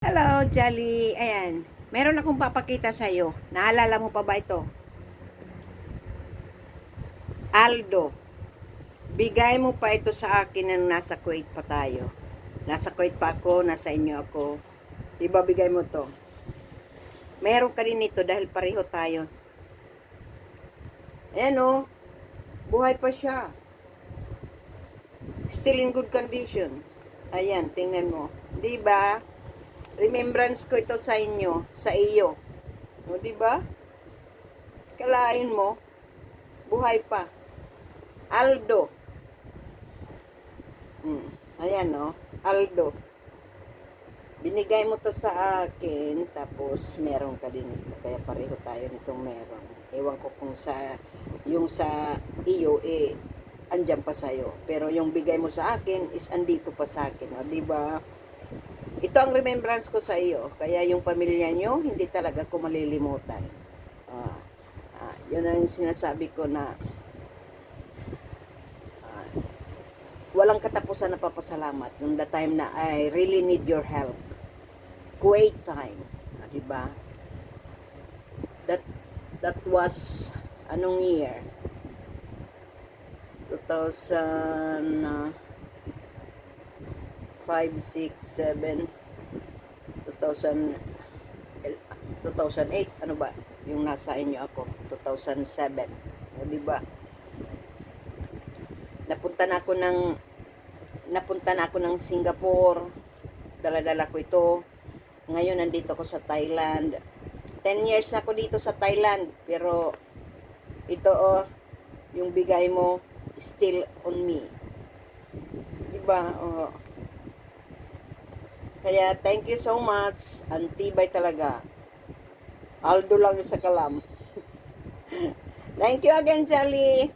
Hello, Jolly. Ayan. Meron akong papakita sa iyo. Naalala mo pa ba ito? Aldo. Bigay mo pa ito sa akin nang nasa Kuwait pa tayo. Nasa Kuwait pa ako, nasa inyo ako. Diba bigay mo to? Meron ka din ito dahil pareho tayo. Ayan o. Buhay pa siya. Still in good condition. Ayan, tingnan mo. Diba? Remembrance ko ito sa inyo, sa iyo. O, di ba? Kalain mo, buhay pa. Aldo. Hmm. Ayan, no? Aldo. Binigay mo to sa akin, tapos meron ka din ito. Kaya pareho tayo nitong meron. Ewan ko kung sa, yung sa iyo, eh, andyan pa sa'yo. Pero yung bigay mo sa akin is andito pa sa akin. O, di ba? Ito ang remembrance ko sa iyo. Kaya yung pamilya nyo, hindi talaga ko malilimutan. Ah, ah, yun ang sinasabi ko na ah, walang katapusan na papasalamat nung the time na I really need your help. Kuwait time. Ah, di ba? That, that was anong year? 2000 uh, 5, 6, 7, 2000, 2008, ano ba? Yung nasa inyo ako, 2007. O, di ba? Napunta na ako ng napunta na ako ng Singapore. Dala-dala ko ito. Ngayon nandito ako sa Thailand. 10 years na ako dito sa Thailand, pero ito oh, yung bigay mo still on me. Di ba? Oh. Kaya thank you so much. Antibay talaga. Aldo lang sa kalam. thank you again, Charlie.